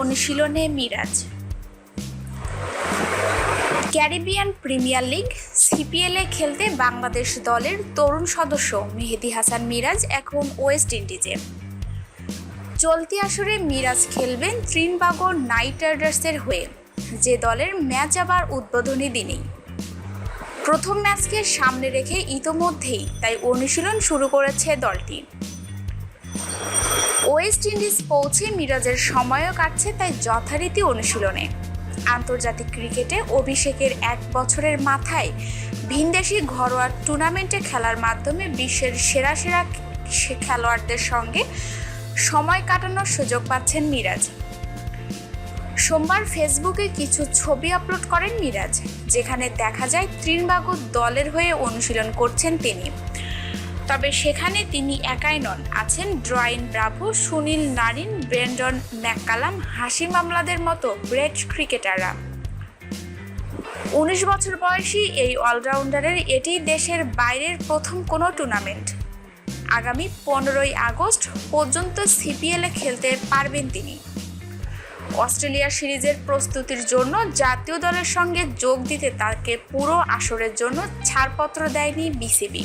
অনুশীলনে Miraz. Caribbean premier league, সিপিএলে খেলতে বাংলাদেশ দলের তরুণ সদস্য মেহেদি হাসান মিরাজ এখন ওয়েস্ট ইন্ডিজে। চলতি আসরে মিরাজ খেলবেন ত্রিনবাগর নাইট রাইডার্সের হয়ে, যে দলের ম্যাচ আবার উদ্বোধনী দিনেই। প্রথম ম্যাচকে সামনে রেখে ইতোমধ্যেই তাই অনুশীলন শুরু করেছে দলটি। ওয়েস্ট ইন্ডিজ পৌঁছে মিরাজের সময়ও কাটছে তাই যথারীতি অনুশীলনে। আন্তর্জাতিক ক্রিকেটে অভিষেকের এক বছরের মাথায় ভিনদেশি ঘরোয়া টুর্নামেন্টে খেলার মাধ্যমে বিশ্বের সেরা সেরা খেলোয়াড়দের সঙ্গে সময় কাটানোর সুযোগ পাচ্ছেন মিরাজ। সোমবার ফেসবুকে কিছু ছবি আপলোড করেন মিরাজ, যেখানে দেখা যায় ত্রিনবাগু দলের হয়ে অনুশীলন করছেন তিনি। তবে সেখানে তিনি একাই নন। আছেন Dwayne Bravo, Sunil Narine, Brendon McCullum Hashim মামলাদের মতো গ্রেট ক্রিকেটাররা। উনিশ বছর বয়সী এই অলরাউন্ডারের এটি দেশের বাইরের প্রথম কোনো টুর্নামেন্ট। আগামী পনেরোই আগস্ট পর্যন্ত সিপিএলে খেলতে পারবেন তিনি। অস্ট্রেলিয়া সিরিজের প্রস্তুতির জন্য জাতীয় দলের সঙ্গে যোগ দিতে তাকে পুরো আসরের জন্য ছাড়পত্র দেয়নি বিসিবি।